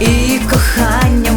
і кохання.